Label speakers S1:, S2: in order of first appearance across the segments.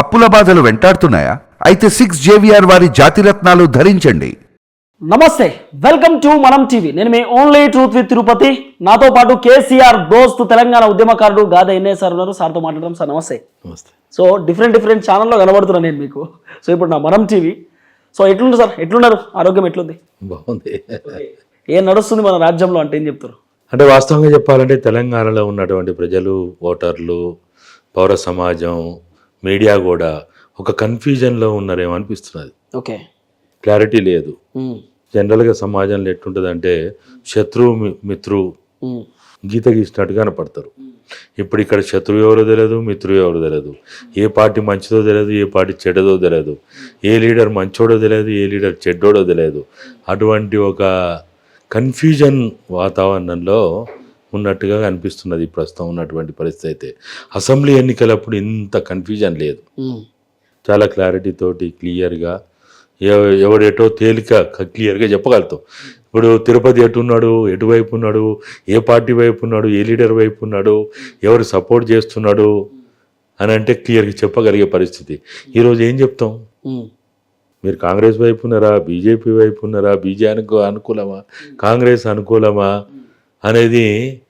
S1: అప్పుల బాధలు వెంటాడుతున్నాయా? అయితే సిక్స్ జేవిఆర్ వారి జాతిరత్నాలు ధరించండి.
S2: నమస్తే వెల్కమ్ టు మనం టీవీ. నేను మీ ఓన్లీ ట్రూత్ విత్ తిరుపతి. నాతో పాటు కేసీఆర్ దోస్త్ తెలంగాణ ఉద్యమకారుడు గాదా ఎన్ఏ సార్ ఉన్నారు. సార్తో మాట్లాడడం సార్ నమస్తే.
S3: నమస్తే.
S2: సో డిఫరెంట్ డిఫరెంట్ ఛానల్లో కనబడుతున్నాను నేను మీకు. సో ఇప్పుడు నా మనం టీవీ. సో ఎట్లుంది సార్? ఎట్లున్నారు? ఆరోగ్యం ఎట్లుంది?
S3: బాగుంది.
S2: ఏం నడుస్తుంది మన రాజ్యంలో అంటే ఏం చెప్తారు?
S3: అంటే వాస్తవంగా చెప్పాలంటే తెలంగాణలో ఉన్నటువంటి ప్రజలు ఓటర్లు పౌర సమాజం మీడియా కూడా ఒక కన్ఫ్యూజన్లో ఉన్నారేమో అనిపిస్తున్నది.
S2: ఓకే.
S3: క్లారిటీ లేదు. జనరల్గా సమాజంలో ఎట్లుంటుందంటే శత్రువు మిత్రువు గీత గీసినట్టుగా కనపడతారు. ఇప్పుడు ఇక్కడ శత్రువు ఎవరో తెలియదు మిత్రువు ఎవరో తెలియదు ఏ పార్టీ మంచిదో తెలియదు ఏ పార్టీ చెడ్డదో తెలియదు ఏ లీడర్ మంచోడో తెలియదు ఏ లీడర్ చెడ్డోడో తెలియదు అటువంటి ఒక కన్ఫ్యూజన్ వాతావరణంలో ఉన్నట్టుగా అనిపిస్తున్నది ప్రస్తుతం ఉన్నటువంటి పరిస్థితి అయితే. అసెంబ్లీ ఎన్నికలప్పుడు ఇంత కన్ఫ్యూజన్ లేదు. చాలా క్లారిటీ తోటి క్లియర్గా ఎవ- ఎవడెటో తేలిక క్లియర్గా చెప్పగలుగుతాం. ఇప్పుడు తిరుపతి ఎటు ఉన్నాడు ఎటువైపు ఉన్నాడు ఏ పార్టీ వైపు ఉన్నాడు ఏ లీడర్ వైపు ఉన్నాడు ఎవరు సపోర్ట్ చేస్తున్నాడు అని అంటే క్లియర్గా చెప్పగలిగే పరిస్థితి. ఈరోజు ఏం చెప్తాం? మీరు కాంగ్రెస్ వైపు ఉన్నారా బీజేపీ వైపు ఉన్నారా బీజేపీకి అనుకూలమా కాంగ్రెస్ అనుకూలమా అనేది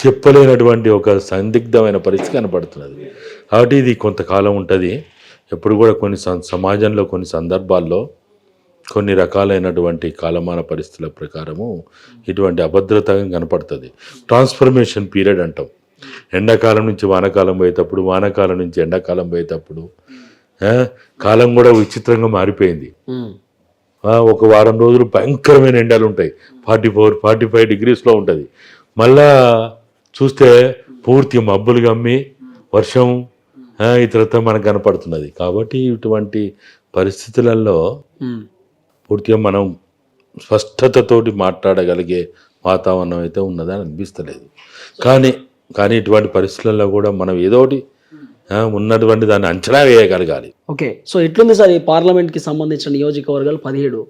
S3: చెప్పలేనటువంటి ఒక సందిగ్ధమైన పరిస్థితి కనపడుతున్నది కాబట్టి ఇది కొంతకాలం ఉంటుంది. ఎప్పుడు కూడా కొన్ని సమాజంలో కొన్ని సందర్భాల్లో కొన్ని రకాలైనటువంటి కాలమాన పరిస్థితుల ప్రకారము ఇటువంటి అభద్రత కనపడుతుంది. ట్రాన్స్ఫర్మేషన్ పీరియడ్ అంటాం. ఎండాకాలం నుంచి వానాకాలం పోయేటప్పుడు వానాకాలం నుంచి ఎండాకాలం పోయేటప్పుడు కాలం కూడా విచిత్రంగా మారిపోయింది. ఒక వారం రోజులు భయంకరమైన ఎండలు ఉంటాయి ఫార్టీ ఫోర్ ఫార్టీ ఫైవ్ డిగ్రీస్లో ఉంటుంది. మళ్ళా చూస్తే పూర్తి మబ్బులు గమ్మి వర్షం ఆ, ఇతరత్ర మనకు కనపడుతున్నది. కాబట్టి ఇటువంటి పరిస్థితులలో పూర్తిగా మనం స్పష్టతతోటి మాట్లాడగలిగే వాతావరణం అయితే ఉన్నదని అనిపిస్తలేదు. కానీ కానీ ఇటువంటి పరిస్థితులలో కూడా మనం ఏదో ఒకటి ఆ, ఉన్నటువంటి దాన్ని అంచనా వేయగలగాలి.
S2: ఓకే. సో ఎట్లుంది సార్ ఈ పార్లమెంట్కి సంబంధించిన నియోజకవర్గాలు పదిహేడు?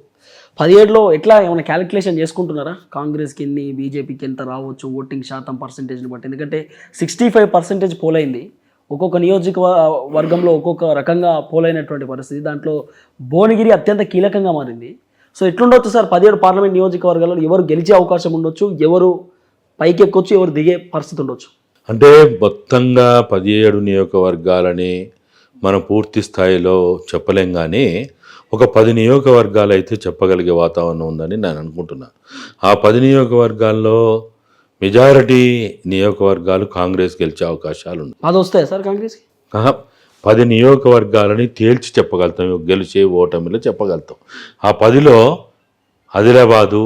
S2: పదిహేడులో ఎట్లా ఏమైనా క్యాలిక్యులేషన్ చేసుకుంటున్నారా? కాంగ్రెస్కి ఎన్ని బీజేపీకి ఎంత రావచ్చు ఓటింగ్ శాతం పర్సంటేజ్ని బట్టి? ఎందుకంటే సిక్స్టీ ఫైవ్ పర్సెంటేజ్ పోలైంది ఒక్కొక్క నియోజక వర్గంలో ఒక్కొక్క రకంగా పోలైనటువంటి పరిస్థితి. దాంట్లో భువనగిరి అత్యంత కీలకంగా మారింది. సో ఎట్లుండొచ్చు సార్? పదిహేడు పార్లమెంట్ నియోజకవర్గాల్లో ఎవరు గెలిచే అవకాశం ఉండొచ్చు? ఎవరు పైకి ఎక్కొచ్చు ఎవరు దిగే పరిస్థితి ఉండొచ్చు?
S3: అంటే మొత్తంగా పదిహేడు నియోజకవర్గాలని మనం పూర్తి స్థాయిలో చెప్పలేం కానీ ఒక పది నియోజకవర్గాలు అయితే చెప్పగలిగే వాతావరణం ఉందని నేను అనుకుంటున్నా. ఆ పది నియోజకవర్గాల్లో మెజారిటీ నియోజకవర్గాలు కాంగ్రెస్ గెలిచే అవకాశాలు ఉన్నాయి.
S2: అది వస్తాయా సార్ కాంగ్రెస్కి?
S3: ఆహా, పది నియోజకవర్గాలని తేల్చి చెప్పగలుగుతాం. గెలిచే ఓటమిలో చెప్పగలుగుతాం. ఆ పదిలో ఆదిలాబాదు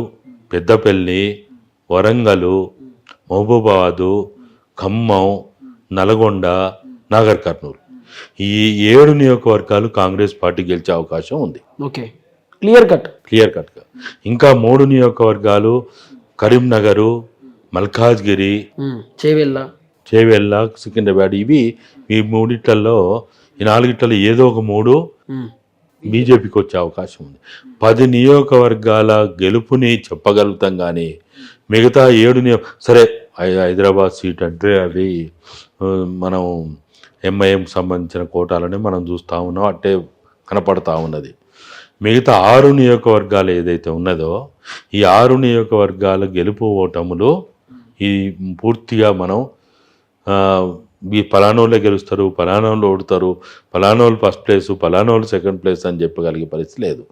S3: పెద్దపల్లి వరంగల్ మహబూబాబాదు ఖమ్మం నల్గొండ నాగర్ కర్నూలు. ఈ ఏడు నియోజకవర్గాలు కాంగ్రెస్ పార్టీ గెలిచే అవకాశం ఉంది.
S2: ఓకే. Clear cut.
S3: క్లియర్ కట్గా ఇంకా మూడు నియోజకవర్గాలు కరీంనగరు మల్కాజ్గిరి
S2: చేవెళ్ళ.
S3: చేవెళ్ళ సికింద్రాబాద్ ఇవి ఈ మూడిట్లలో ఈ నాలుగిట్లలో ఏదో ఒక మూడు బీజేపీకి వచ్చే అవకాశం ఉంది. పది నియోజకవర్గాల గెలుపుని చెప్పగలుగుతాం కానీ మిగతా ఏడు నియో సరే హైదరాబాద్ సీట్ అంటే అవి మనం ఎంఐఎం సంబంధించిన కోటాలని మనం చూస్తూ ఉన్నాం. అట్టే కనపడతా ఉన్నది. మిగతా ఆరు నియోజకవర్గాలు ఏదైతే ఉన్నదో ఈ ఆరు నియోజకవర్గాల గెలుపు ఓటములు ఈ పూర్తిగా మనం ఈ పలానోళ్ళే గెలుస్తారు పలానోళ్ళు ఓడతారు పలానోళ్ళు ఫస్ట్ ప్లేస్ పలానోళ్ళు సెకండ్ ప్లేస్ అని చెప్పగలిగే పరిస్థితి లేదు.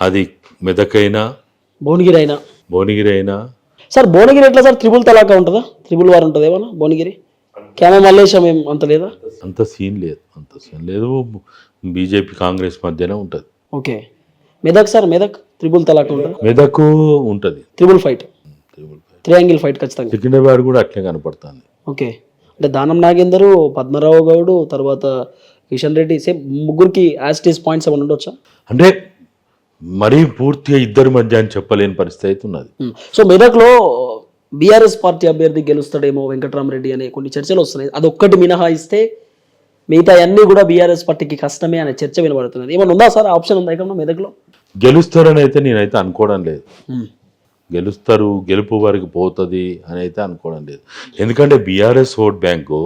S3: అది మెదకైనా
S2: భువనగిరి అయినా.
S3: భువనగిరి అయినా.
S2: సార్ భువనగిరి ఎట్లా సార్? త్రిబుల్ తలాకా ఉంటుందా? త్రిబుల్ వార్ ఉంటుంది ఏమన్నా భువనగిరి? కేమ మల్లేశం ఏం అంత లేదా?
S3: అంత సీన్ లేదు అంత సీన్ లేదు. బీజేపీ కాంగ్రెస్ మధ్యనే ఉంటుంది.
S2: Okay. Medak sir Medak triple తలాకా
S3: Medak ఉంటుంది.
S2: Triple fight. Triangle fight. ఖచ్చితంగా.
S3: సికింద్రాబాద్ కూడా అట్లే కనపడుతుంది.
S2: ఓకే. అంటే దానం నాగేందరు పద్మరావు గౌడ్ తర్వాత కిషన్ రెడ్డి సేమ్ ముగ్గురికి యాస్టీస్ పాయింట్స్ ఏమైనా ఉండొచ్చా?
S3: అంటే మరీ పూర్తిగా ఇద్దరి మధ్య అని చెప్పలేని పరిస్థితి అయితే ఉన్నది.
S2: సో మెదక్లో బీఆర్ఎస్ పార్టీ అభ్యర్థి గెలుస్తాడేమో వెంకటరామరెడ్డి అనే కొన్ని చర్చలు వస్తున్నాయి. అది ఒక్కటి మినహాయిస్తే మిగతా అన్నీ కూడా బీఆర్ఎస్ పార్టీకి కష్టమే అనే చర్చ వినబడుతున్నది ఏమన్నా ఉందా సార్? ఆప్షన్ ఉందా ఇక్కడ మెదక్లో
S3: గెలుస్తారని అయితే నేనైతే అనుకోవడం లేదు. గెలుస్తారు గెలుపు వరకు పోతుంది అని అయితే అనుకోవడం లేదు. ఎందుకంటే BRS vote bank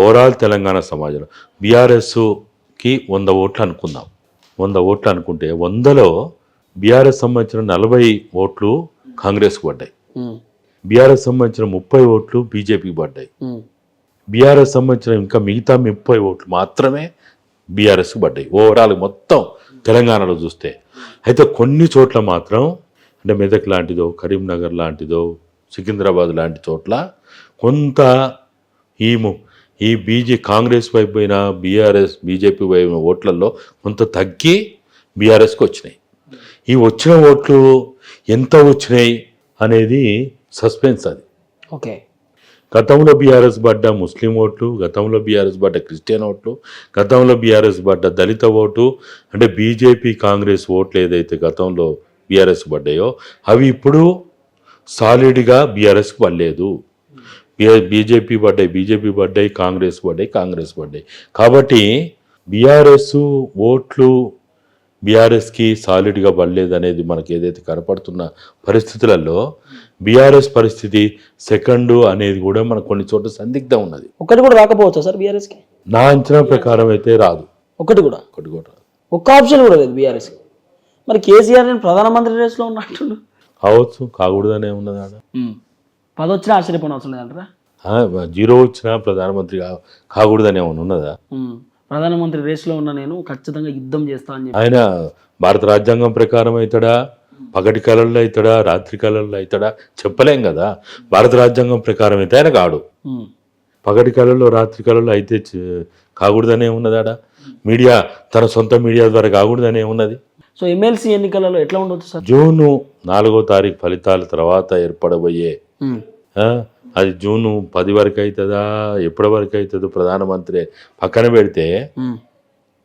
S3: overall Telangana సమాజంలో బీఆర్ఎస్కి వంద ఓట్లు అనుకుందాం. వంద ఓట్లు అనుకుంటే వందలో బీఆర్ఎస్ సంబంధించిన నలభై ఓట్లు కాంగ్రెస్కి పడ్డాయి. బీఆర్ఎస్ సంబంధించిన ముప్పై ఓట్లు బీజేపీకి పడ్డాయి. బీఆర్ఎస్ సంబంధించిన ఇంకా మిగతా ముప్పై ఓట్లు మాత్రమే బీఆర్ఎస్కి పడ్డాయి. ఓవరాల్ మొత్తం తెలంగాణలో చూస్తే. అయితే కొన్ని చోట్ల మాత్రం అంటే మెదక్ లాంటిదో కరీంనగర్ లాంటిదో సికింద్రాబాద్ లాంటి చోట్ల కొంత ఈ ఈ బీజే కాంగ్రెస్ వైపు పోయిన బీఆర్ఎస్ బీజేపీ వైపు ఓట్లలో కొంత తగ్గి బీఆర్ఎస్కి వచ్చినాయి. ఈ వచ్చిన ఓట్లు ఎంత వచ్చినాయి అనేది సస్పెన్స్ అది.
S2: ఓకే.
S3: గతంలో బీఆర్ఎస్ పడ్డ ముస్లిం ఓట్లు గతంలో బీఆర్ఎస్ పడ్డ క్రిస్టియన్ ఓట్లు గతంలో బీఆర్ఎస్ పడ్డ దళిత ఓటు అంటే బీజేపీ కాంగ్రెస్ ఓట్లు ఏదైతే గతంలో బీఆర్ఎస్ పడ్డాయో అవి ఇప్పుడు సాలిడ్గా బీఆర్ఎస్కి పడలేదు. బీజేపీ పడ్డాయి బీజేపీ పడ్డాయి కాంగ్రెస్ పడ్డాయి కాంగ్రెస్ పడ్డాయి. కాబట్టి బీఆర్ఎస్ ఓట్లు బీఆర్ఎస్కి సాలిడ్గా పడలేదు అనేది మనకి ఏదైతే కనపడుతున్న పరిస్థితులలో బీఆర్ఎస్ పరిస్థితి సెకండ్ అనేది కూడా మనకు కొన్ని చోట్ల సందిగ్ధం ఉన్నది.
S2: ఒక్కటి కూడా రాకపోవచ్చా సార్ బీఆర్ఎస్కి?
S3: నా అంచనా ప్రకారం అయితే రాదు.
S2: ఒకటి కూడా?
S3: ఒకటి కూడా రాదు.
S2: ఒక్క ఆప్షన్ కూడా లేదు బీఆర్ఎస్కి. మరి కేసీఆర్ నేను ప్రధానమంత్రి రేస్లో ఉన్నట్టు
S3: కావచ్చు కాకూడదనే ఉన్నది ఆడ.
S2: పది వచ్చినా ఆశ్చర్యపోయిన అవసరం లేదంటారా
S3: జీరో వచ్చినా ప్రధానమంత్రి కా- కాకూడదని ఉన్నదా.
S2: ప్రధానమంత్రి రేస్లో ఉన్న నేను ఖచ్చితంగా యుద్ధం చేస్తా అని
S3: ఆయన భారత రాజ్యాంగం ప్రకారం అవుతాడా? పగటి కళల్లో అవుతాడా రాత్రి కళల్లో అవుతాడా చెప్పలేం కదా. భారత రాజ్యాంగం ప్రకారం అయితే ఆయన కాడు. పగటి కళల్లో రాత్రి కళల్లో అయితే కాకూడదనే ఉన్నదాడ? మీడియా తన సొంత మీడియా ద్వారా కాకూడదనే ఉన్నది.
S2: సో ఎమ్మెల్సీ ఎన్నికలలో ఎట్లా ఉండొచ్చు సార్?
S3: జూను నాలుగో తారీఖు ఫలితాల తర్వాత ఏర్పడబోయే. అది జూను పది వరకు అవుతుందా ఎప్పటి వరకు అవుతుందో ప్రధానమంత్రి పక్కన పెడితే.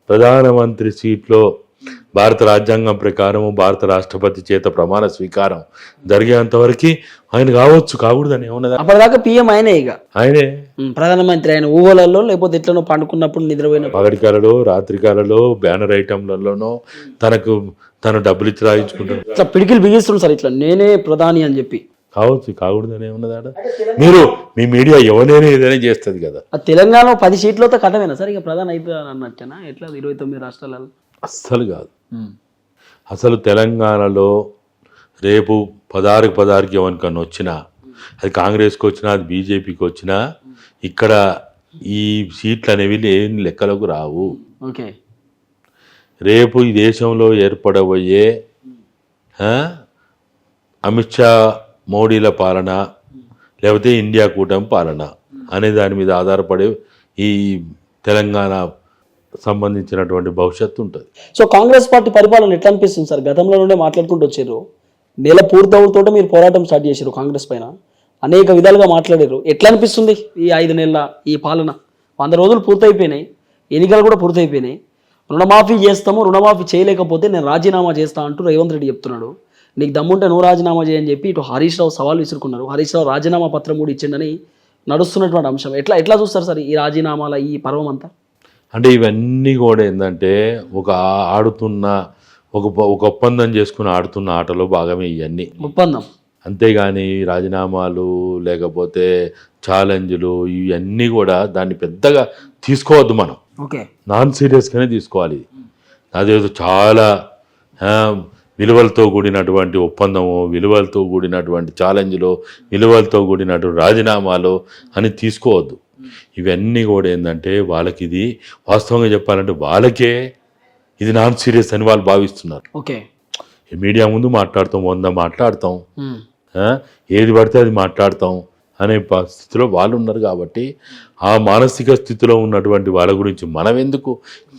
S3: ప్రధానమంత్రి సీట్లో భారత రాజ్యాంగం ప్రకారం భారత రాష్ట్రపతి చేత ప్రమాణ స్వీకారం జరిగేంత వరకు ఆయన కావచ్చు కాకూడదని ఏమన్నదా
S2: అప్పటిదాకా పిఎం ఆయనే ఇక.
S3: ఆయనే.
S2: ప్రధానమంత్రి ఆయన ఊహలలో లేకపోతే ఎట్లనో పండుకున్నప్పుడు నిద్రపోయిన
S3: పగటి కళలో రాత్రి కళలో బ్యానర్ ఐటమ్లలోనో తనకు తను డబ్బులు ఇచ్చి రాయించుకుంటాడు
S2: ఇట్లా పిడికిలు బిగిస్తుండు సార్ ఇట్లా నేనే ప్రధాని అని చెప్పి.
S3: కావచ్చు కాకూడదని ఏమన్నదాడ మీరు మీ మీడియా ఎవరైనా ఏదైనా చేస్తుంది కదా.
S2: తెలంగాణలో పది సీట్లతో కథమేనా సార్ ఇక ప్రధాని అయిపోయారు అన్నట్టేనా ఎట్లా ఇరవై తొమ్మిది రాష్ట్రాలలో?
S3: అస్సలు కాదు. అసలు తెలంగాణలో రేపు పదహారుకి పదహారుకి ఎవరికన్నా వచ్చినా అది కాంగ్రెస్కి వచ్చినా అది బీజేపీకి వచ్చినా ఇక్కడ ఈ సీట్లు అనేవి ఏం లెక్కలకు రావు.
S2: ఓకే.
S3: రేపు ఈ దేశంలో ఏర్పడబోయే అమిత్ షా మోడీల పాలన లేకపోతే ఇండియా కూటమి పాలన అనే దాని మీద ఆధారపడి ఈ తెలంగాణ సంబంధించినటువంటి భవిష్యత్తు ఉంటుంది.
S2: సో కాంగ్రెస్ పార్టీ పరిపాలన ఎట్లా అనిపిస్తుంది సార్? గతంలో నుండే మాట్లాడుకుంటూ వచ్చారు. నెల పూర్తవుతోటే మీరు పోరాటం స్టార్ట్ చేశారు కాంగ్రెస్ పైన. అనేక విధాలుగా మాట్లాడారు. ఎట్లా అనిపిస్తుంది ఈ ఐదు నెలల ఈ పాలన? వంద రోజులు పూర్తయిపోయినాయి. ఎన్నికలు కూడా పూర్తయిపోయినాయి. రుణమాఫీ చేస్తాము రుణమాఫీ చేయలేకపోతే నేను రాజీనామా చేస్తా అంటూ రేవంత్ రెడ్డి చెప్తున్నాడు. నీకు దమ్ముంటే నువ్వు రాజీనామా చేయని చెప్పి ఇటు హరీష్ రావు సవాల్ విసురుకున్నారు. హరీష్ రావు రాజీనామా పత్రం కూడా ఇచ్చిండని నడుస్తున్నటువంటి అంశం. ఎట్లా ఎట్లా చూస్తారు సార్ ఈ రాజీనామాల ఈ పర్వం అంతా?
S3: అంటే ఇవన్నీ కూడా ఏంటంటే ఒక ఆడుతున్న ఒక ఒక ఒప్పందం చేసుకుని ఆడుతున్న ఆటలో భాగమే ఇవన్నీ
S2: ఒప్పందం.
S3: అంతేగాని రాజీనామాలు లేకపోతే ఛాలెంజ్లు ఇవన్నీ కూడా దాన్ని పెద్దగా తీసుకోవద్దు మనం.
S2: ఓకే.
S3: నాన్ సీరియస్గానే తీసుకోవాలి. అదేదో చాలా విలువలతో కూడినటువంటి ఒప్పందము విలువలతో కూడినటువంటి ఛాలెంజ్లు విలువలతో కూడినటువంటి రాజీనామాలు అని తీసుకోవద్దు. ఇవన్నీ కూడా ఏంటంటే వాళ్ళకి ఇది వాస్తవంగా చెప్పాలంటే వాళ్ళకే ఇది నాన్ సీరియస్ అని వాళ్ళు భావిస్తున్నారు.
S2: ఓకే.
S3: మీడియా ముందు మాట్లాడతాం వంద మాట్లాడతాం. ఏది పడితే అది మాట్లాడతాం అనే స్థితిలో వాళ్ళు ఉన్నారు కాబట్టి ఆ మానసిక స్థితిలో ఉన్నటువంటి వాళ్ళ గురించి మనం ఎందుకు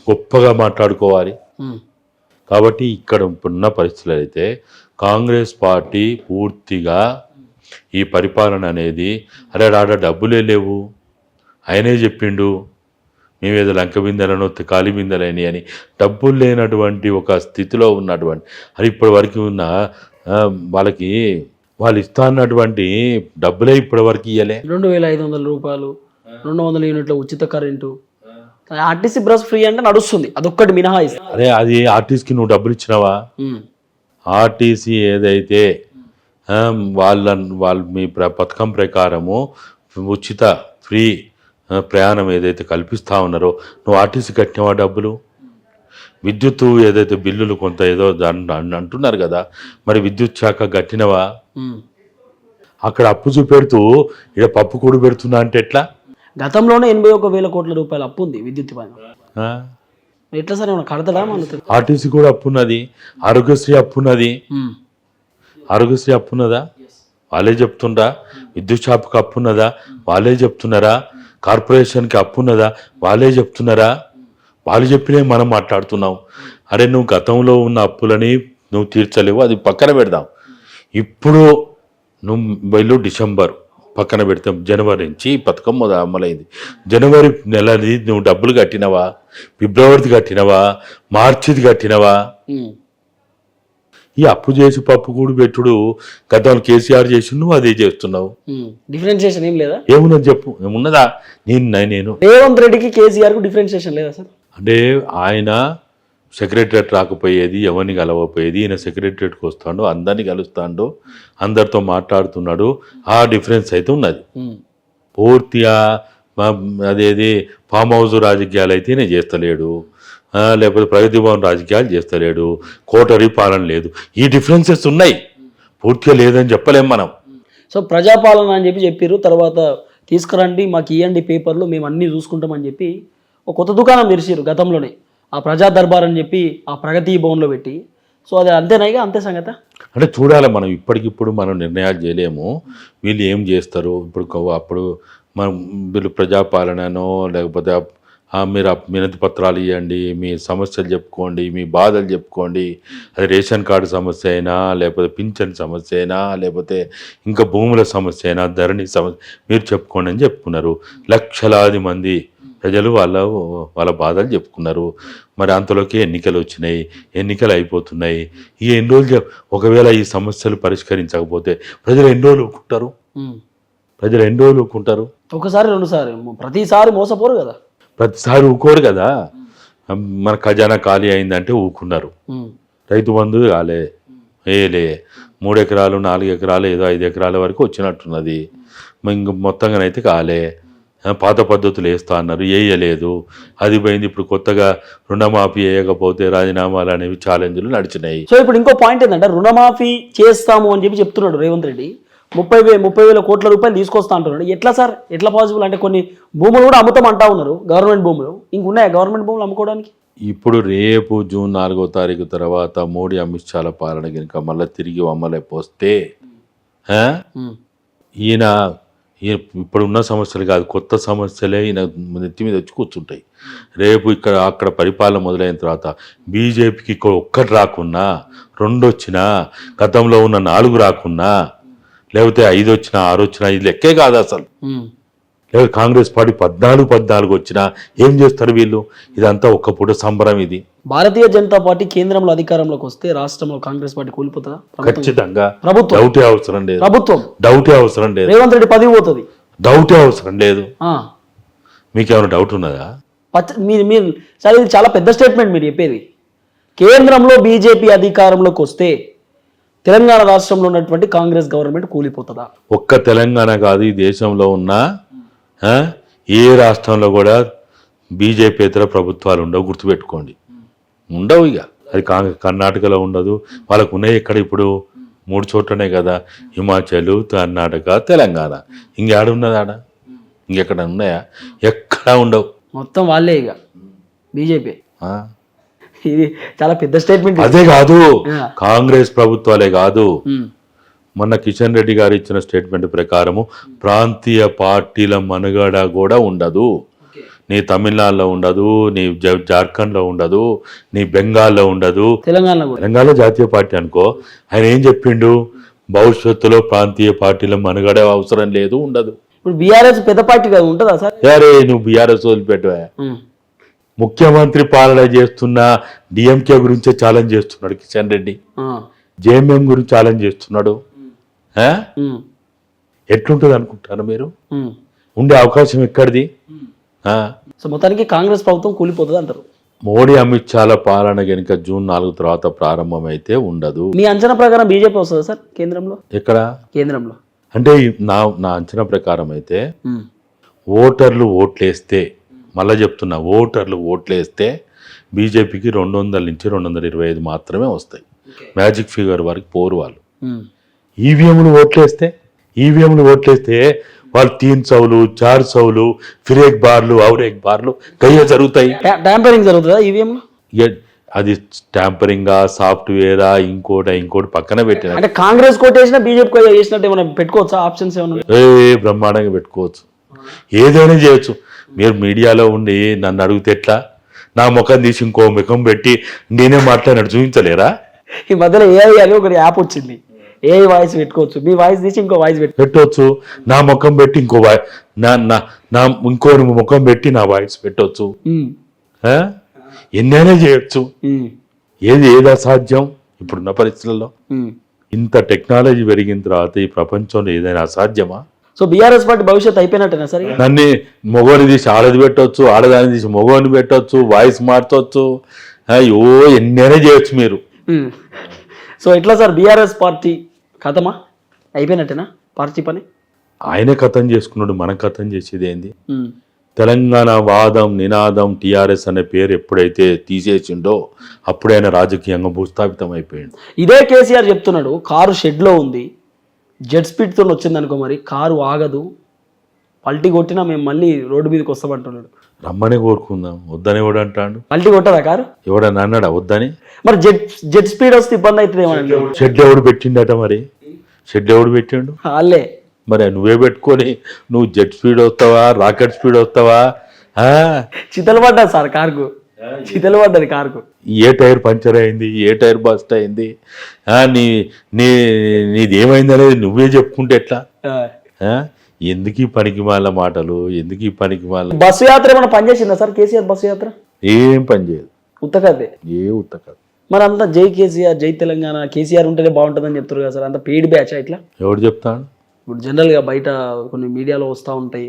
S3: గొప్పగా మాట్లాడుకోవాలి. కాబట్టి ఇక్కడ ఉన్న పరిస్థితులు అయితే కాంగ్రెస్ పార్టీ పూర్తిగా ఈ పరిపాలన అనేది అరే ఆడ డబ్బులే లేవు. ఆయనే చెప్పిండు మేమేదో లంక బిందెలను కాలి బిందెలని అని. డబ్బులు లేనటువంటి ఒక స్థితిలో ఉన్నటువంటి అది ఇప్పటి వరకు ఉన్న వాళ్ళకి వాళ్ళు ఇస్తా అన్నటువంటి డబ్బులే ఇప్పటి వరకు ఇవ్వలే
S2: రెండు వేల ఐదు వందల రూపాయలు రెండు వందల యూనిట్ల ఉచిత కరెంటు. ఆర్టీసీ బ్రష్ ఫ్రీ అంటే నడుస్తుంది అదొక్కటి మినహాయిస్తుంది
S3: అరే అది ఆర్టిస్ట్కి నువ్వు డబ్బులు ఇచ్చినావా. ఆర్టీసీ ఏదైతే వాళ్ళ వాళ్ళ మీ ప్ర పథకం ప్రకారము ఉచిత ఫ్రీ ప్రయాణం ఏదైతే కల్పిస్తా ఉన్నారో నువ్వు ఆర్టీసీ కట్టినవా డబ్బులు? విద్యుత్ ఏదైతే బిల్లులు కొంత ఏదో అంటున్నారు కదా మరి విద్యుత్ శాఖ కట్టినవా. అక్కడ అప్పు చూపెడుతూ ఇక్కడ పప్పు కూడు పెడుతున్నా అంటే ఎట్లా?
S2: గతంలోనే ఎనభై ఒక వేల కోట్ల రూపాయల అప్పు ఉంది విద్యుత్ పైన? ఎట్లా సార్ కడతడా
S3: ఆర్టీసీ కూడా అప్పు ఉన్నది ఆరోగ్యశ్రీ అప్పు ఉన్నది. ఆరోగ్యశ్రీ అప్పు ఉన్నదా? వాళ్ళే చెప్తుండ్రా విద్యుత్ షాప్కి అప్పు ఉన్నదా? వాళ్ళే చెప్తున్నారా? కార్పొరేషన్కి అప్పు ఉన్నదా? వాళ్ళే చెప్తున్నారా? వాళ్ళు చెప్పినే మనం మాట్లాడుతున్నాం. అరే నువ్వు గతంలో ఉన్న అప్పులని నువ్వు తీర్చలేవు అది పక్కన పెడదాం. ఇప్పుడు నువ్వు వెళ్ళు డిసెంబర్ పక్కన పెడతాం. జనవరి నుంచి ఈ పథకం మొదలు అమలైంది. జనవరి నెలది నువ్వు డబ్బులు కట్టినవా? ఫిబ్రవరిది కట్టినవా? మార్చిది కట్టినవా? ఈ అప్పు చేసి పప్పు కూడు పెట్టుడు గతంలో కేసీఆర్ చేసి నువ్వు అదే చేస్తున్నావు.
S2: డిఫరెన్షియేషన్ ఏం లేదా?
S3: ఏమున్నది చెప్పు. ఏమున్నదా? నేను నేను
S2: రేవంత్ రెడ్డికి కేసీఆర్కు డిఫరెన్షియేషన్ లేదా సార్?
S3: అంటే ఆయన సెక్రటరియట్ రాకపోయేది ఎవరిని కలవకపోయేది ఈయన సెక్రటరియట్కి వస్తాడు అందరినీ కలుస్తాడు అందరితో మాట్లాడుతున్నాడు. ఆ డిఫరెన్స్ అయితే ఉన్నది. పూర్తిగా అదేది ఫామ్ హౌస్ రాజకీయాలు అయితే నేను చేస్తలేడు. లేకపోతే ప్రగతి భవన్ రాజకీయాలు చేస్తలేడు. కోటరీ పాలన లేదు. ఈ డిఫరెన్సెస్ ఉన్నాయి. పూర్తిగా లేదని చెప్పలేం మనం.
S2: సో ప్రజాపాలన అని చెప్పి చెప్పారు తర్వాత తీసుకురండి మాకు ఇవ్వండి పేపర్లు మేము అన్నీ చూసుకుంటామని చెప్పి ఒక కొత్త దుకాణం తెరిచారు గతంలోనే. ఆ ప్రజా దర్బార్ అని చెప్పి ఆ ప్రగతి భవన్లో పెట్టి. సో అది అంతేనాయిగా అంతే సంగత?
S3: అంటే చూడాలి మనం. ఇప్పటికిప్పుడు మనం నిర్ణయాలు చేయలేము. వీళ్ళు ఏం చేస్తారు? ఇప్పుడు అప్పుడు మనం వీళ్ళు ప్రజాపాలననో లేకపోతే మీరు వినతి పత్రాలు ఇవ్వండి మీ సమస్యలు చెప్పుకోండి మీ బాధలు చెప్పుకోండి. అది రేషన్ కార్డు సమస్య అయినా లేకపోతే పింఛన్ సమస్య అయినా లేకపోతే ఇంకా భూముల సమస్య అయినా ధరణి సమస్య మీరు చెప్పుకోండి అని చెప్పుకున్నారు. లక్షలాది మంది ప్రజలు వాళ్ళ వాళ్ళ బాధలు చెప్పుకున్నారు. మరి అంతలోకి ఎన్నికలు వచ్చినాయి ఎన్నికలు అయిపోతున్నాయి. ఈ ఎన్ని రోజులు ఒకవేళ ఈ సమస్యలు పరిష్కరించకపోతే ప్రజలు ఎన్ని రోజులు
S2: ఉమ్.
S3: ప్రజలు ఎన్ని రోజులు ఊరుకుంటారు
S2: ఒకసారి రెండుసారి ప్రతిసారి మోసపోరు కదా.
S3: ప్రతిసారి ఊరుకోరు కదా. మన ఖజానా ఖాళీ అయిందంటే ఊరుకున్నారు
S2: ఉమ్.
S3: రైతు బంధు కాలే. వేయలే మూడు ఎకరాలు నాలుగు ఎకరాలు ఏదో ఐదు ఎకరాల వరకు వచ్చినట్టున్నది. ఇంక మొత్తంగానైతే కాలే. పాత పద్ధతులు వేస్తా అన్నారు. వేయలేదు అది పోయింది. ఇప్పుడు కొత్తగా రుణమాఫీ వేయకపోతే రాజీనామాలు అనేవి ఛాలెంజ్లు నడిచినాయి.
S2: సో ఇప్పుడు ఇంకో పాయింట్ ఏంటంటే రుణమాఫీ చేస్తాము అని చెప్పి చెప్తున్నాడు రేవంత్ రెడ్డి. ముప్పై వే ముప్పై వేల కోట్ల రూపాయలు తీసుకొస్తా అంటున్నాడు. ఎట్లా సార్? ఎట్లా పాసిబుల్ అంటే కొన్ని భూములు కూడా అమ్ముతాం అంటా ఉన్నారు. గవర్నమెంట్ భూములు. ఇంకున్నాయా గవర్నమెంట్ భూములు అమ్ముకోవడానికి?
S3: ఇప్పుడు రేపు జూన్ నాలుగో తారీఖు తర్వాత మోడీ అమిత్ షాల పాలన కనుక మళ్ళీ తిరిగి ఆ? ఈయన ఈయన ఇప్పుడున్న సమస్యలు కాదు కొత్త సమస్యలే ఈయన నెత్తి మీద వచ్చి కూర్చుంటాయి. రేపు ఇక్కడ అక్కడ పరిపాలన మొదలైన తర్వాత బీజేపీకి ఇక్కడ ఒక్కటి రాకున్నా రెండు వచ్చినా గతంలో ఉన్న నాలుగు రాకున్నా లేకపోతే ఐదు వచ్చినా ఆరు వచ్చినా ఇది లెక్కే కాదు అసలు. లేదా కాంగ్రెస్ పార్టీ పద్నాలుగు పద్నాలుగు వచ్చినా ఏం చేస్తారు వీళ్ళు? ఇదంతా ఒక్క పూట సంబరం ఇది.
S2: భారతీయ జనతా పార్టీ కేంద్రంలో అధికారంలోకి వస్తే రాష్ట్రంలో కాంగ్రెస్ పార్టీ కూలిపోతుందా?
S3: ఖచ్చితంగా.
S2: ప్రభుత్వం.
S3: డౌటే అవసరం లేదు.
S2: ప్రభుత్వం.
S3: డౌటే అవసరం లేదు.
S2: రేవంత్ రెడ్డి పదవి పోతుంది.
S3: డౌటే అవసరం లేదు. మీకేమైనా డౌట్ ఉన్నదా?
S2: మీరు మీరు సరే ఇది చాలా పెద్ద స్టేట్మెంట్ మీరు చెప్పేది. కేంద్రంలో బీజేపీ అధికారంలోకి వస్తే తెలంగాణ రాష్ట్రంలో ఉన్నటువంటి కాంగ్రెస్ గవర్నమెంట్ కూలిపోతుందా?
S3: ఒక్క తెలంగాణ కాదు ఈ దేశంలో ఉన్న ఏ రాష్ట్రంలో కూడా బీజేపీ ఇతర ప్రభుత్వాలు ఉండవు గుర్తుపెట్టుకోండి. ఉండవు ఇక. అది కాంగ్ కర్ణాటకలో ఉండదు. వాళ్ళకు ఉన్నాయి ఎక్కడ ఇప్పుడు? మూడు చోట్లనే కదా. హిమాచల్ కర్ణాటక తెలంగాణ. ఇంకేడున్నది ఆడ? ఇంకెక్కడ ఉన్నాయా? ఎక్కడా ఉండవు.
S2: మొత్తం వాళ్ళే ఇక. బీజేపీ? ఇది చాలా పెద్ద స్టేట్మెంట్
S3: అదే కాదు. కాంగ్రెస్ ప్రభుత్వాలే కాదు. మొన్న కిషన్ రెడ్డి గారు ఇచ్చిన స్టేట్మెంట్ ప్రకారము ప్రాంతీయ పార్టీల మనుగడ కూడా ఉండదు. నీ తమిళనాడులో ఉండదు నీ జార్ఖండ్లో ఉండదు నీ బెంగాల్లో ఉండదు.
S2: తెలంగాణలో
S3: తెలంగాణ జాతీయ పార్టీ అనుకో ఆయన ఏం చెప్పిండు? భవిష్యత్తులో ప్రాంతీయ పార్టీల మనుగడ అవసరం లేదు ఉండదు.
S2: ఇప్పుడు బీఆర్ఎస్ పెద్ద పార్టీ కదా ఉంటుందా సార్?
S3: యారే నువ్వు బీఆర్ఎస్ వదిలిపెట్టవా. ముఖ్యమంత్రి పాలన చేస్తున్న డిఎంకే గురించే ఛాలెంజ్ చేస్తున్నాడు కిషన్ రెడ్డి. జేఎంఎం గురించి ఛాలెంజ్ చేస్తున్నాడు. ఎట్లుంటుంది అనుకుంటారు మీరు. ఉండే అవకాశం ఎక్కడిది?
S2: సో మొత్తానికి కాంగ్రెస్ ప్రభుత్వం కూలిపోతుంది అంటారు.
S3: మోడీ అమిత్ షాల పాలన కనుక జూన్ నాలుగు తర్వాత ప్రారంభమైతే ఉండదు.
S2: మీ అంచనా ప్రకారం బీజేపీ వస్తుందా సార్ కేంద్రంలో?
S3: ఎక్కడ?
S2: కేంద్రంలో.
S3: అంటే నా నా అంచనా ప్రకారం అయితే. ఓటర్లు ఓట్లేస్తే మళ్ళీ చెప్తున్నా ఓటర్లు ఓట్లేస్తే బీజేపీకి రెండు వందల నుంచి రెండు వందల ఇరవై ఐదు మాత్రమే వస్తాయి. మ్యాజిక్ ఫిగర్ వరకు పోరు వాళ్ళు. ఈవీఎంలు ఓట్లేస్తే ఈవీఎంలు ఓట్లేస్తే వాళ్ళు తీన్ సౌలు చార్ సౌలు ఫిరేక్ బార్లు ఔరేక్ బార్లు కయ్య జరుగుతాయి.
S2: ట్యా- ట్యాంపరింగ్ జరుగుతుందా ఈవీఎంలో?
S3: ఎ- అది ట్యాంపరింగా సాఫ్ట్వేరా ఇంకోట ఇంకోటి పక్కన పెట్టిన.
S2: అంటే కాంగ్రెస్ కోటేసినా బీజేపీ చేసినట్టు ఏమైనా పెట్టుకోవచ్చా? ఆప్షన్స్ ఏమైనా
S3: ఏ బ్రహ్మాండంగా పెట్టుకోవచ్చు. ఏదైనా చేయొచ్చు. మీరు మీడియాలో ఉండి నన్ను అడిగితే ఎట్లా? నా ముఖం తీసి ఇంకో ముఖం పెట్టి నేనే మాట్లాడినట్టు చూపించలేరా?
S2: ఈ మధ్యలో ఏఐ అని ఒకటి యాప్ వచ్చింది. ఏఐ వాయిస్ పెట్టుకోవచ్చు. మీ వాయిస్ తీసి ఇంకో వాయిస్ పెట్టు
S3: పెట్టవచ్చు నా ముఖం పెట్టి ఇంకో నా నా నా ఇంకో ముఖం పెట్టి నా వాయిస్ పెట్టవచ్చు? ఎన్నైనా చేయొచ్చు. ఏది ఏది అసాధ్యం? ఇప్పుడున్న పరిస్థితుల్లో. ఇంత టెక్నాలజీ పెరిగిన తర్వాత ఈ ప్రపంచంలో ఏదైనా అసాధ్యమా?
S2: సో బీఆర్ఎస్ పార్టీ భవిష్యత్తు అయిపోయినట్టేనా సరే
S3: నన్ను మొగోని తీసి ఆడది పెట్టవచ్చు ఆడదాన్ని తీసి మొగోని పెట్టవచ్చు వాయిస్ మార్చవచ్చు అయ్యో ఎన్నైనా చేయొచ్చు మీరు.
S2: సో ఎట్లా సార్ బీఆర్ఎస్ పార్టీ కథమా? అయిపోయినట్టేనా పార్టీ పని?
S3: ఆయనే కథం చేసుకున్నాడు మనం కథం చేసేది ఏంది. తెలంగాణ వాదం నినాదం టిఆర్ఎస్ అనే పేరు ఎప్పుడైతే తీసేసిండో అప్పుడే ఆయన రాజకీయంగా భూస్థాపితం అయిపోయింది
S2: ఇదే కేసీఆర్ చెప్తున్నాడు కారు షెడ్లో ఉంది జెట్ స్పీడ్తో వచ్చింది అనుకో మరి కారు ఆగదు. పల్టీ కొట్టినా మేము మళ్ళీ రోడ్డు మీదకి వస్తామంటున్నాడు.
S3: రమ్మనే కోరుకుందాం. వద్దని ఎవడు అంటాడు?
S2: పల్టీ కొట్టదా కారు?
S3: ఎవడన్నా అన్నాడా? వద్దని?
S2: మరి జెట్ జెట్ స్పీడ్ వస్తే ఇబ్బంది అవుతుంది ఏమనండి
S3: షెడ్ ఎవడు పెట్టిండట మరి? షెడ్ ఎవడు పెట్టిండు?
S2: వాళ్ళే.
S3: మరి నువ్వే పెట్టుకొని నువ్వు జెట్ స్పీడ్ వస్తావా? రాకెట్ స్పీడ్ వస్తావా? ఆ?
S2: చితలు పడ్డది సార్ కార్కు. చితలు పడ్డది కార్కు.
S3: ఏ టైర్ పంచర్ అయింది ఏ టైర్ బస్ట్ అయింది? ఆ, నీ నీ నీది ఏమైంది అనేది నువ్వే చెప్పుకుంటే ఎట్లా? ఎందుకు ఈ పనికి మాల మాటలు? ఎందుకు ఈ పనికి మాల
S2: బస్సు యాత్ర ఏమైనా పనిచేసిందా సార్? కేసీఆర్ బస్సు యాత్ర?
S3: ఏం పని చేయదు.
S2: ఉత్తకదే.
S3: ఏ ఉత్తక
S2: మరి అంతా జై కేసీఆర్ జై తెలంగాణ కేసీఆర్ ఉంటేనే బాగుంటుందని చెప్తారు కదా సార్? అంత పెయిడ్ బ్యాచ్ ఇట్లా?
S3: ఎవడు చెప్తాడు?
S2: ఇప్పుడు జనరల్గా బయట కొన్ని మీడియాలో వస్తూ ఉంటాయి.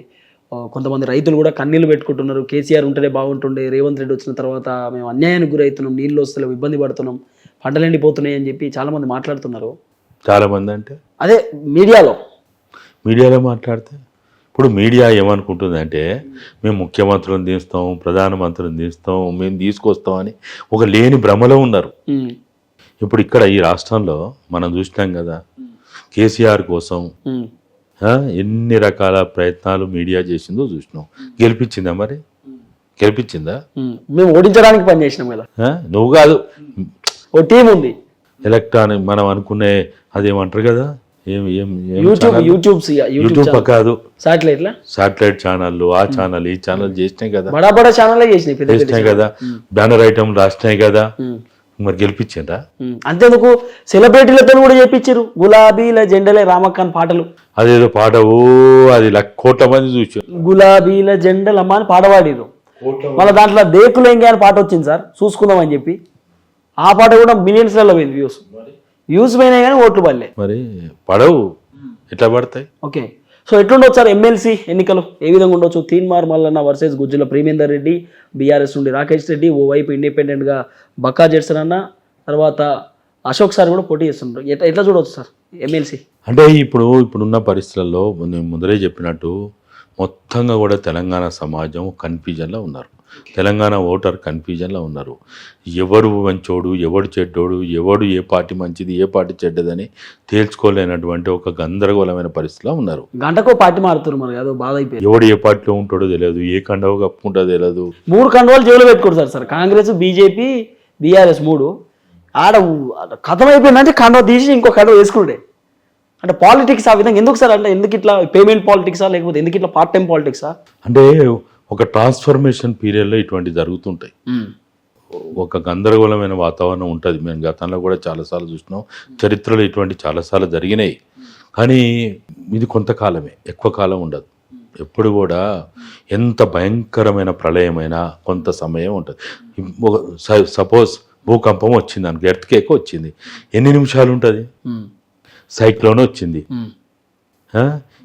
S2: కొంతమంది రైతులు కూడా కన్నీళ్ళు పెట్టుకుంటున్నారు. కేసీఆర్ ఉంటేనే బాగుంటుండే రేవంత్ రెడ్డి వచ్చిన తర్వాత మేము అన్యాయానికి గురవుతున్నాం నీళ్ళు వస్తలేవు ఇబ్బంది పడుతున్నాం పంటలు ఎండిపోతున్నాయి అని చెప్పి చాలామంది మాట్లాడుతున్నారు.
S3: చాలా మంది అంటే?
S2: అదే మీడియాలో.
S3: మీడియాలో మాట్లాడితే? ఇప్పుడు మీడియా ఏమనుకుంటుంది అంటే మేము ముఖ్యమంత్రులను తీస్తాం ప్రధానమంత్రులను తీస్తాం మేము తీసుకొస్తాం అని ఒక లేని భ్రమలో ఉన్నారు. ఇప్పుడు ఇక్కడ ఈ రాష్ట్రంలో మనం చూసినాం కదా కేసీఆర్ కోసం ఎన్ని రకాల ప్రయత్నాలు మీడియా చేసిందో చూసినాం. గెలిపించిందా మరి? గెలిపించిందా.
S2: మేము. ఓడించడానికి పనిచేసినాం కదా.
S3: ఆ? నువ్వు కాదు.
S2: ఓ టీం ఉంది.
S3: ఎలక్ట్రానిక్ మనం అనుకునే అదేమంటారు కదా? ఏం ఏం
S2: యూట్యూబ్? యూట్యూబ్
S3: కాదు.
S2: సాటిలైట్లా?
S3: సాటిలైట్ ఛానళ్ళు ఆ ఛానల్ ఈ ఛానల్ చేసినాయి కదా.
S2: బడా బడా ఛానలే చేసినాయి
S3: కదా. బ్యానర్ ఐటమ్ రాసినాయి కదా. మరి గెలిపించిందా.
S2: అంతేందుకు? సెలబ్రిటీలతో కూడా చేపించారు గులాబీల జెండలే రామక్కన్ పాటలు.
S3: అదేదో పాట ఓ అది కోట్ల మంది చూసారు
S2: గులాబీల జెండలమ్మ అని పాట పాడిరు మళ్ళీ దాంట్లో దేకులు ఎంగే అని పాట వచ్చింది సార్. చూసుకుందాం అని చెప్పి. ఆ పాట కూడా మిలియన్స్లలో పోయింది వ్యూస్. వ్యూస్ పోయినాయి కానీ ఓట్లు పడలే.
S3: మరి పడవు. ఎట్లా పడతాయి?
S2: ఓకే. సో ఎట్లుండొచ్చు సార్ ఎమ్మెల్సీ ఎన్నికలు? ఏ విధంగా ఉండొచ్చు? తీన్మార్ మల్లన్న వర్సెస్ గుజ్జుల ప్రేమేందర్ రెడ్డి బీఆర్ఎస్ నుండి రాకేష్ రెడ్డి ఓవైపు ఇండిపెండెంట్గా బక్కా జెడ్సన్ అన్న తర్వాత అశోక్ సార్ కూడా పోటీ చేస్తున్నారు ఎట్లా ఎట్లా చూడవచ్చు సార్ ఎమ్మెల్సీ
S3: అంటే ఇప్పుడు ఇప్పుడున్న పరిస్థితుల్లో ముందరే చెప్పినట్టు మొత్తంగా కూడా తెలంగాణ సమాజం కన్ఫ్యూజన్లో ఉన్నారు. తెలంగాణ ఓటర్ కన్ఫ్యూజన్లో ఉన్నారు. ఎవడు మంచోడు ఎవడు చెడ్డోడు ఎవడు ఏ పార్టీ మంచిది ఏ పార్టీ చెడ్డదని తేల్చుకోలేనటువంటి ఒక గందరగోళమైన పరిస్థితిలో ఉన్నారు.
S2: గంటకో పార్టీ మారుతున్నారు మరి అదో బాధ అయిపోయింది
S3: ఎవడు ఏ పార్టీలో ఉంటాడో తెలియదు ఏ కండవ కప్పుకుంటో తెలియదు.
S2: మూడు కండువాలు జైలు పెట్టుకుంటారు సార్ కాంగ్రెస్ బీజేపీ బీఆర్ఎస్ మూడు. ఆడ కథం అయిపోయిందంటే కండవ తీసి ఇంకో కండవ వేసుకుంటే. అంటే పాలిటిక్స్ ఆ విధంగా ఎందుకు సార్ అంటే ఎందుకు ఇట్లా పేమెంట్ పాలిటిక్సా లేకపోతే ఎందుకు ఇట్లా పార్ట్ టైం పాలిటిక్సా?
S3: అంటే ఒక ట్రాన్స్ఫర్మేషన్ పీరియడ్లో ఇటువంటి జరుగుతుంటాయి. ఒక గందరగోళమైన వాతావరణం ఉంటుంది. మేము గతంలో కూడా చాలాసార్లు చూసినాం. చరిత్రలో ఇటువంటి చాలాసార్లు జరిగినాయి. కానీ ఇది కొంతకాలమే. ఎక్కువ కాలం ఉండదు. ఎప్పుడు కూడా ఎంత భయంకరమైన ప్రళయమైనా కొంత సమయం ఉంటుంది. ఒక సపోజ్ భూకంపం వచ్చింది అనుకో ఎర్త్కేక్ వచ్చింది. ఎన్ని నిమిషాలు ఉంటుంది? సైక్లోన్ వచ్చింది?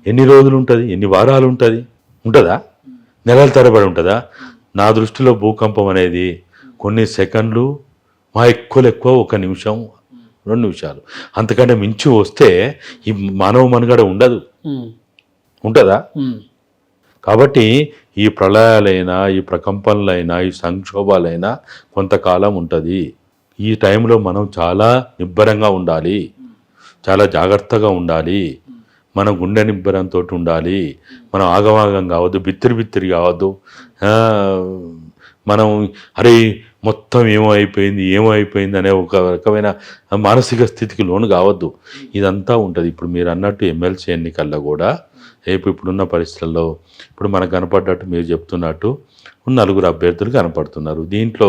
S3: ఎన్ని రోజులు ఉంటుంది? ఎన్ని వారాలు ఉంటుంది? ఉంటుందా? నెలల తరబడి ఉంటుందా? నా దృష్టిలో భూకంపం అనేది కొన్ని సెకండ్లు మా ఎక్కువలు ఎక్కువ ఒక నిమిషం రెండు నిమిషాలు. అంతకంటే మించి వస్తే ఈ మానవ మనుగడ ఉండదు. ఉంటుందా? కాబట్టి ఈ ప్రళయాలైనా ఈ ప్రకంపనలైనా ఈ సంక్షోభాలైనా కొంతకాలం ఉంటుంది. ఈ టైంలో మనం చాలా నిబ్బరంగా ఉండాలి. చాలా జాగ్రత్తగా ఉండాలి. మనం గుండె నిబ్బరంతో ఉండాలి. మనం ఆగమాగం కావద్దు బిత్తిరి బిత్తిరి కావద్దు. మనం అరే మొత్తం ఏమో అయిపోయింది ఏమో అయిపోయింది అనే ఒక రకమైన మానసిక స్థితికి లోను కావద్దు. ఇదంతా ఉంటుంది. ఇప్పుడు మీరు అన్నట్టు ఎమ్మెల్సీ ఎన్నికల్లో కూడా రేపు ఇప్పుడున్న పరిస్థితుల్లో ఇప్పుడు మనకు కనపడ్డట్టు మీరు చెప్తున్నట్టు నలుగురు అభ్యర్థులు కనపడుతున్నారు. దీంట్లో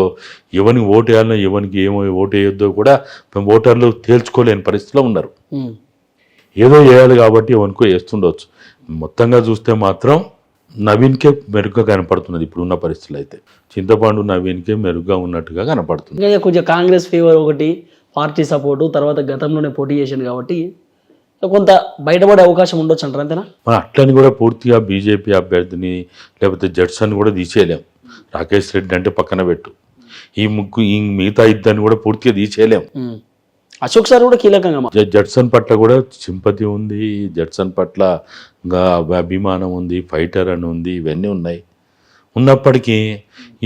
S3: ఎవరిని ఓటు వేయాలనో ఎవరికి ఏమో ఓటు వేయొద్దో కూడా ఓటర్లు తేల్చుకోలేని పరిస్థితిలో ఉన్నారు. ఏదో వేయాలి కాబట్టి ఎవరికో వేస్తుండొచ్చు మొత్తంగా చూస్తే మాత్రం నవీన్కే మెరుగ్గా కనపడుతున్నది ఇప్పుడున్న పరిస్థితులు అయితే. చింతపండు నవీన్కే మెరుగ్గా ఉన్నట్టుగా కనపడుతుంది.
S2: ఇంకా కొంచెం కాంగ్రెస్ ఫేవర్ ఒకటి పార్టీ సపోర్టు తర్వాత గతంలోనే పోటీ చేసింది కాబట్టి కొంత బయటపడే అవకాశం ఉండొచ్చు అంటారు అంతేనా?
S3: మనం అట్లని కూడా పూర్తిగా బీజేపీ అభ్యర్థిని లేకపోతే జడ్సన్ కూడా తీసేయలేం. రాకేష్ రెడ్డి అంటే పక్కన పెట్టు. ఈ ముగ్గు ఈ మిగతా ఇద్దరిని కూడా పూర్తిగా తీసేయలేం.
S2: అశోక్ సార్ కూడా కీలకంగా
S3: జడ్సన్ పట్ల కూడా సింపతి ఉంది జడ్సన్ పట్ల ఇంకా అభిమానం ఉంది ఫైటర్ అని ఉంది ఇవన్నీ ఉన్నాయి. ఉన్నప్పటికీ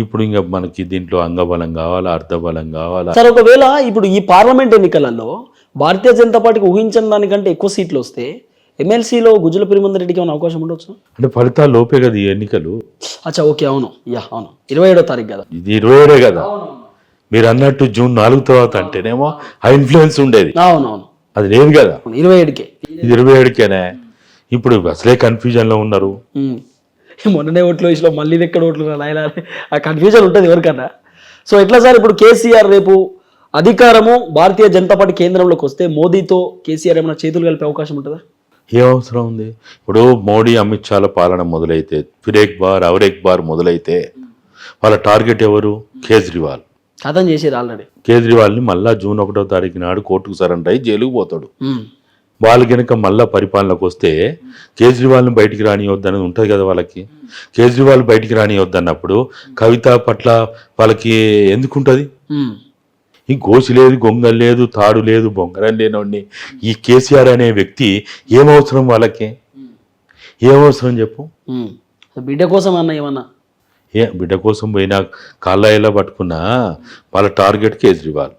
S3: ఇప్పుడు ఇంకా మనకి దీంట్లో అంగబలం కావాలా అర్ధబలం కావాలా?
S2: సార్ ఒకవేళ ఇప్పుడు ఈ పార్లమెంట్ ఎన్నికలలో భారతీయ జనతా పార్టీకి ఊహించిన దానికంటే ఎక్కువ సీట్లు వస్తే ఎమ్మెల్సీలో గుజ్జుల పిరిమందర్ రెడ్డికి ఏమైనా అవకాశం ఉండొచ్చు?
S3: అంటే ఫలితాలు లోపే కదా ఈ ఎన్నికలు.
S2: అచ్చా ఓకే అవును. యా అవును. ఇరవై ఏడో తారీఖు కదా.
S3: ఇది ఇరవై ఏడే కదా. మీరు అన్నట్టు జూన్ నాలుగు తర్వాత అంటేనేమో ఆ ఇన్ఫ్లుయెన్స్ ఉండేది.
S2: అవునవును.
S3: అది లేదు కదా.
S2: ఇరవై ఏడుకే
S3: ఇది ఇరవై ఏడుకేనే ఇప్పుడు అసలే కన్ఫ్యూజన్లో ఉన్నారు.
S2: ఉమ్. మొన్ననే ఓట్లు వేసిలో మళ్ళీ ఎక్కడ ఓట్లు నాయన ఆ కన్ఫ్యూజన్ ఉంటుంది ఎవరికన్నా. సో ఎట్లా సార్ ఇప్పుడు కేసీఆర్ రేపు అధికారము భారతీయ జనతా పార్టీ కేంద్రంలోకి వస్తే మోదీతో కేసీఆర్ ఏమైనా చేతులు కలిపే అవకాశం ఉంటుందా?
S3: ఏ అవసరం ఉంది? ఇప్పుడు మోడీ అమిత్ షాల పాలన మొదలైతే ఫిరేక్ బార్ అవరేక్ బార్ మొదలైతే వాళ్ళ టార్గెట్ ఎవరు? కేజ్రీవాల్.
S2: కథం చేసేది ఆల్రెడీ.
S3: కేజ్రీవాల్ని మళ్ళా జూన్ ఒకటో తారీఖు నాడు కోర్టుకు సరెండర్ అయ్యి జైలుకు పోతాడు. వాళ్ళు కనుక మళ్ళా పరిపాలనకు వస్తే కేజ్రీవాల్ని బయటికి రానియొద్దనేది ఉంటుంది కదా వాళ్ళకి. కేజ్రీవాల్ బయటికి రానియొద్దన్నప్పుడు కవిత పట్ల వాళ్ళకి ఎందుకు ఉంటుంది? ఈ గోసి లేదు గొంగల్ లేదు తాడు లేదు బొంగరం లేనోడిని ఈ కేసీఆర్ అనే వ్యక్తి ఏమవసరం వాళ్ళకి? ఏమవసరం చెప్పు.
S2: బిడ్డ కోసం అన్న ఏమన్నా?
S3: ఏ బిడ్డ కోసం పోయినా కాళ్ళాయిలా పట్టుకున్నా వాళ్ళ టార్గెట్ కేజ్రీవాల్.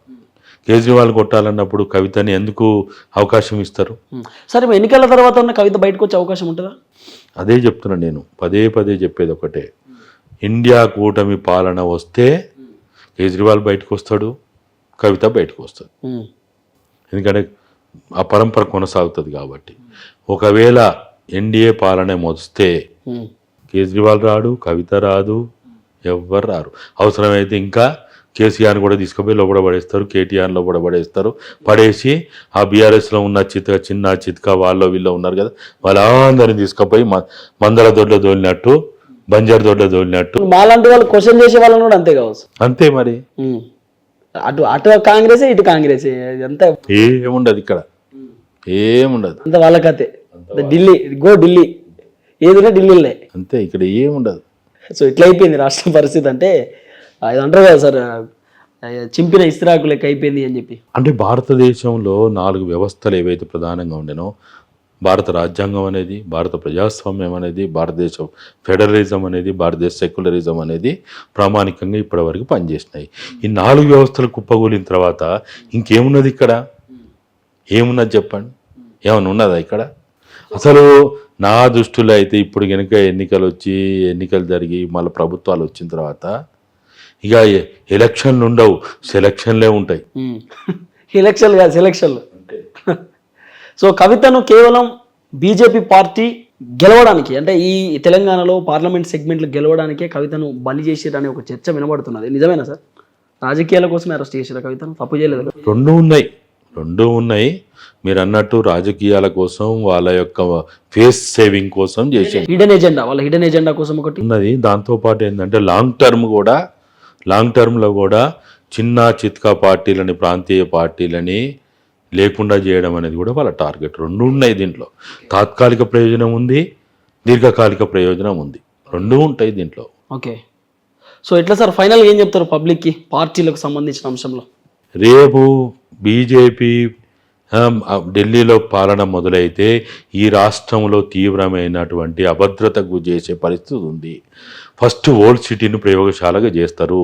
S3: కేజ్రీవాల్ కొట్టాలన్నప్పుడు కవితని ఎందుకు అవకాశం ఇస్తారు.
S2: సరే ఎన్నికల తర్వాత ఉన్న కవిత బయటకు వచ్చే అవకాశం ఉంటుందా?
S3: అదే చెప్తున్నా నేను. పదే పదే చెప్పేది ఒకటే. ఇండియా కూటమి పాలన వస్తే కేజ్రీవాల్ బయటకు వస్తాడు కవిత బయటకు వస్తుంది. ఎందుకంటే ఆ పరంపర కొనసాగుతుంది కాబట్టి. ఒకవేళ ఎన్డీఏ పాలన
S2: ఉమ్. కేజ్రీవాల్
S3: రాడు కవిత రాదు ఎవ్వరు రారు. అవసరమైతే ఇంకా కేసీఆర్ కూడా తీసుకుపోయి లోపల పడేస్తారు కేటీఆర్ లోపల పడేస్తారు. పడేసి ఆ బీఆర్ఎస్లో ఉన్న చితక చిన్న చితక వాళ్ళు వీళ్ళు ఉన్నారు కదా వాళ్ళందరినీ తీసుకుపోయి మందల దొడ్లో దోలినట్టు బంజారు దొడ్లో దోలినట్టు.
S2: మాలాంటి వాళ్ళు క్వశ్చన్ చేసే వాళ్ళని కూడా అంతే కావచ్చు.
S3: అంతే మరి.
S2: అటు అటు కాంగ్రెస్ ఇటు కాంగ్రెస్ అంతా
S3: ఏముండదు ఇక్కడ. ఏముండదు.
S2: అంత వాళ్ళ కథే. ఢిల్లీ గో ఢిల్లీ. ఏదైనా ఢిల్లీలే
S3: అంతే ఇక్కడ ఏముండదు.
S2: సో ఇట్లా అయిపోయింది రాష్ట్ర పరిస్థితి అంటే ఇది అంటారు కదా సార్ చింపిన ఇస్త్రాకు లెక్క అయిపోయింది అని చెప్పి.
S3: అంటే భారతదేశంలో నాలుగు వ్యవస్థలు ఏవైతే ప్రధానంగా ఉండేనో భారత రాజ్యాంగం అనేది భారత ప్రజాస్వామ్యం అనేది భారతదేశ ఫెడరలిజం అనేది భారతదేశ సెక్యులరిజం అనేది ప్రామాణికంగా ఇప్పటివరకు పనిచేసినాయి. ఈ నాలుగు వ్యవస్థలు కుప్పగూలిన తర్వాత ఇంకేమున్నది ఇక్కడ? ఏమున్నది చెప్పండి. ఏమైనా ఉన్నదా ఇక్కడ? అసలు నా దృష్టిలో అయితే ఇప్పుడు కనుక ఎన్నికలు వచ్చి ఎన్నికలు జరిగి మళ్ళీ ప్రభుత్వాలు వచ్చిన తర్వాత ఇక ఎలక్షన్లు ఉండవు సెలక్షన్లే ఉంటాయి.
S2: ఎలక్షన్లు కాదు సెలక్షన్లు. సో కవితను కేవలం బీజేపీ పార్టీ గెలవడానికి అంటే ఈ తెలంగాణలో పార్లమెంట్ సెగ్మెంట్లు గెలవడానికే కవితను బలి చేసిరనే ఒక చర్చ వినబడుతున్నది. నిజమేనా సార్? రాజకీయాల కోసమే అరెస్ట్ చేసిరా కవితను? తప్పు చేయలేదు?
S3: రెండు ఉన్నాయి. రెండు ఉన్నాయి. మీరు అన్నట్టు రాజకీయాల కోసం వాళ్ళ యొక్క ఫేస్ సేవింగ్ కోసం చేసేది
S2: హిడెన్ ఎజెండా వాళ్ళ హిడెన్ ఎజెండా కోసం ఒకటి.
S3: ఉన్నది. దాంతోపాటు ఏంటంటే లాంగ్ టర్మ్ కూడా లాంగ్ టర్మ్లో కూడా చిన్న చిత్కా పార్టీలని ప్రాంతీయ పార్టీలని లేకుండా చేయడం అనేది కూడా వాళ్ళ టార్గెట్. రెండు ఉన్నాయి దీంట్లో. తాత్కాలిక ప్రయోజనం ఉంది దీర్ఘకాలిక ప్రయోజనం ఉంది. రెండు ఉంటాయి దీంట్లో.
S2: ఓకే. సో ఎట్లా సార్ ఫైనల్గా ఏం చెప్తారు పబ్లిక్కి పార్టీలకు సంబంధించిన అంశంలో?
S3: రేపు బీజేపీ ఢిల్లీలో పాలన మొదలైతే ఈ రాష్ట్రంలో తీవ్రమైనటువంటి అభద్రతకు చేసే పరిస్థితి ఉంది. ఫస్ట్ ఓల్డ్ సిటీని ప్రయోగశాలగా చేస్తారు.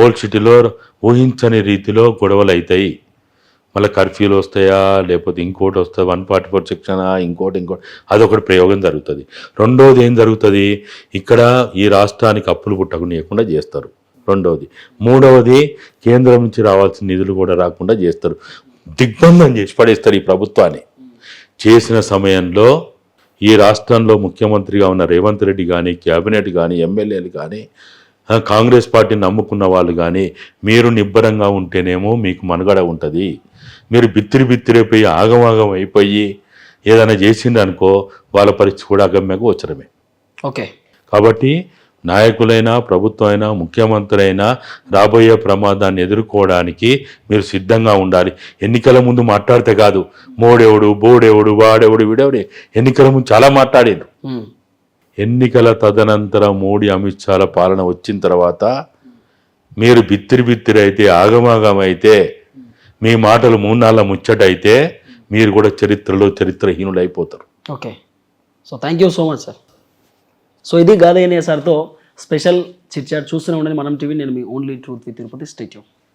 S3: ఓల్డ్ సిటీలో ఊహించని రీతిలో గొడవలు అవుతాయి మళ్ళీ కర్ఫ్యూలు వస్తాయా? లేకపోతే ఇంకోటి వస్తాయి వన్ ఫార్టీ ఫోర్ సెక్షన్? ఇంకోటి ఇంకోటి. అదొకటి ప్రయోగం జరుగుతుంది. రెండోది ఏం జరుగుతుంది? ఇక్కడ ఈ రాష్ట్రానికి అప్పులు పుట్టకుండా చేస్తారు. రెండవది. మూడవది కేంద్రం నుంచి రావాల్సిన నిధులు కూడా రాకుండా చేస్తారు. దిగ్బంధం చేసి పడేస్తారు ఈ ప్రభుత్వాన్ని. చేసిన సమయంలో ఈ రాష్ట్రంలో ముఖ్యమంత్రిగా ఉన్న రేవంత్ రెడ్డి కానీ క్యాబినెట్ కానీ ఎమ్మెల్యేలు కానీ కాంగ్రెస్ పార్టీని నమ్ముకున్న వాళ్ళు కానీ మీరు నిబ్బరంగా ఉంటేనేమో మీకు మనుగడ ఉంటుంది. మీరు బిత్తిరి బిత్తిరైపోయి ఆగమాగం అయిపోయి ఏదైనా చేసిండనుకో వాళ్ళ పరిస్థితి కూడా అగమ్యకు వచ్చరమే.
S2: ఓకే.
S3: కాబట్టి నాయకులైనా ప్రభుత్వం అయినా ముఖ్యమంత్రి అయినా రాబోయే ప్రమాదాన్ని ఎదుర్కోవడానికి మీరు సిద్ధంగా ఉండాలి. ఎన్నికల ముందు మాట్లాడితే కాదు మోడెవడు బోడెవడు వాడెవడు వీడెవడు ఎన్నికల ముందు చాలా మాట్లాడారు. ఎన్నికల తదనంతరం మోడీ అమిత్ షాల పాలన వచ్చిన తర్వాత మీరు బిత్తిరి బిత్తిరి అయితే ఆగమాగం అయితే మీ మాటలు మూన్నాళ్ళ ముచ్చటైతే మీరు కూడా చరిత్రలో చరిత్రహీనులు అయిపోతారు
S2: okay. So thank you so much sir so ఇది గాదయ్య సార్తో స్పెషల్ చిట్చాట్ చూస్తూనే ఉండండి. మనం టీవీ నేను మీ only truth with Tirupati. Statue